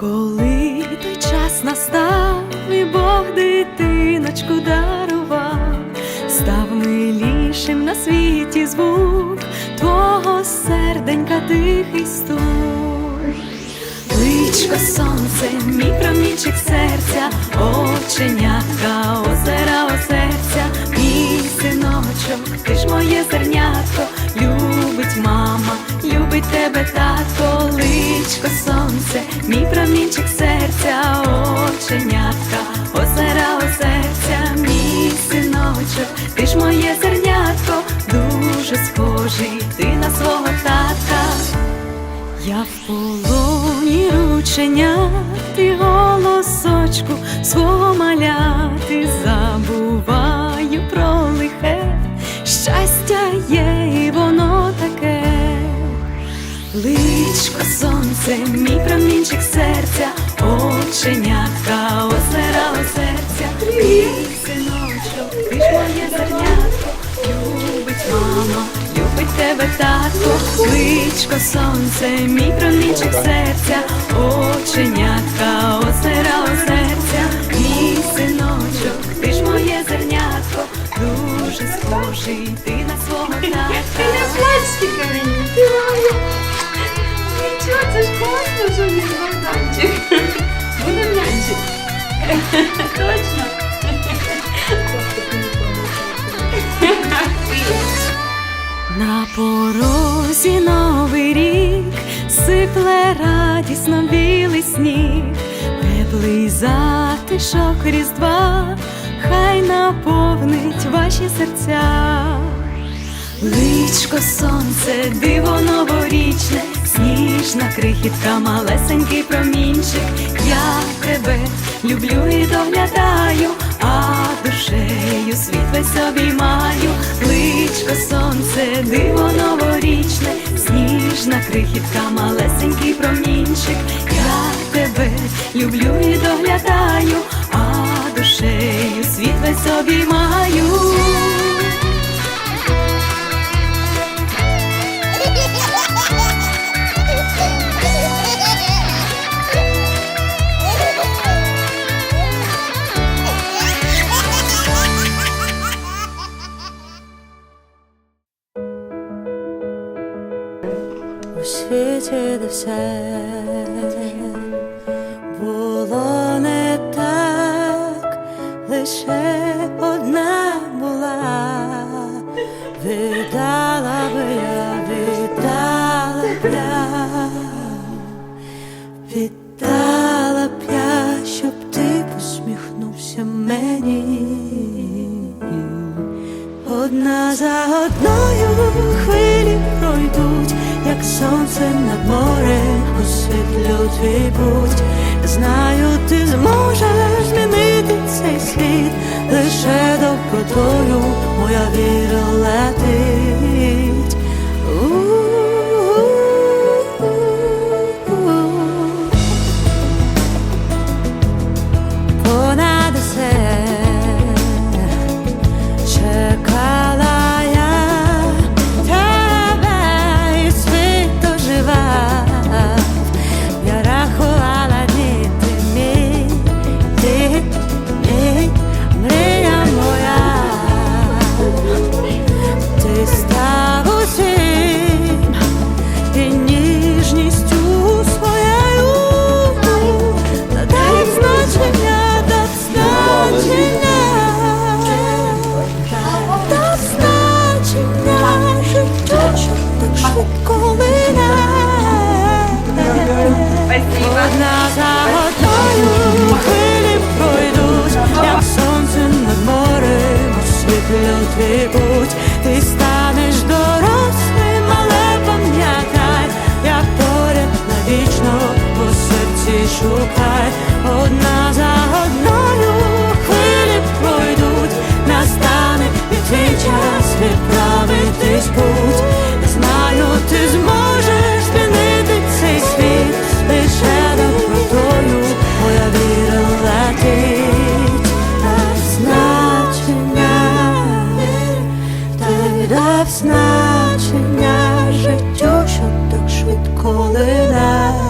Коли той час настав, і Бог дитиночку дарував, став милішим на світі звук твого серденька тихий стук. Личко сонце, мій промінчик серця, Я в полоні рученят і голосочку свого маляти забуваю про лихе, щастя є, і воно таке. Личко сонце, мій промінчик серця, оченятка, озера серця, мій синочок, ти ж моє зернятко, любить мама, любить тебе татко, личко сонце, мій промінчик серця, оченятка, озера о серця, мій синочок, ти ж моє зернятко, дуже схожий ти на свого Ти не татка. плач тільки мені, ти моя. Нічого, це ж класно, що він Богданчик. Буде м'ячик. Точно. На порозі новий рік сипле радісно білий сніг, теплий затишок різдва, хай наповнить ваші серця. Личко сонце, диво новорічне, сніжна крихітка, малесенький промінчик. Я тебе люблю і доглядаю, а душею світ весь обіймаю. Личко сонце, диво новорічне, сніжна крихітка, малесенький промінчик. Я тебе люблю і доглядаю, а душею світ весь обіймаю. У світі де було не так, лише одна була, видала би я, як сонце над морем освітлю твій путь. Знаю, ти зможеш змінити цей світ, лише добротою моя віра летить. Твій путь. Ти станеш дорослим, але пам'ятай, як поряд навічно по серці шукай. Одна дав значення життю, що так швидко лине.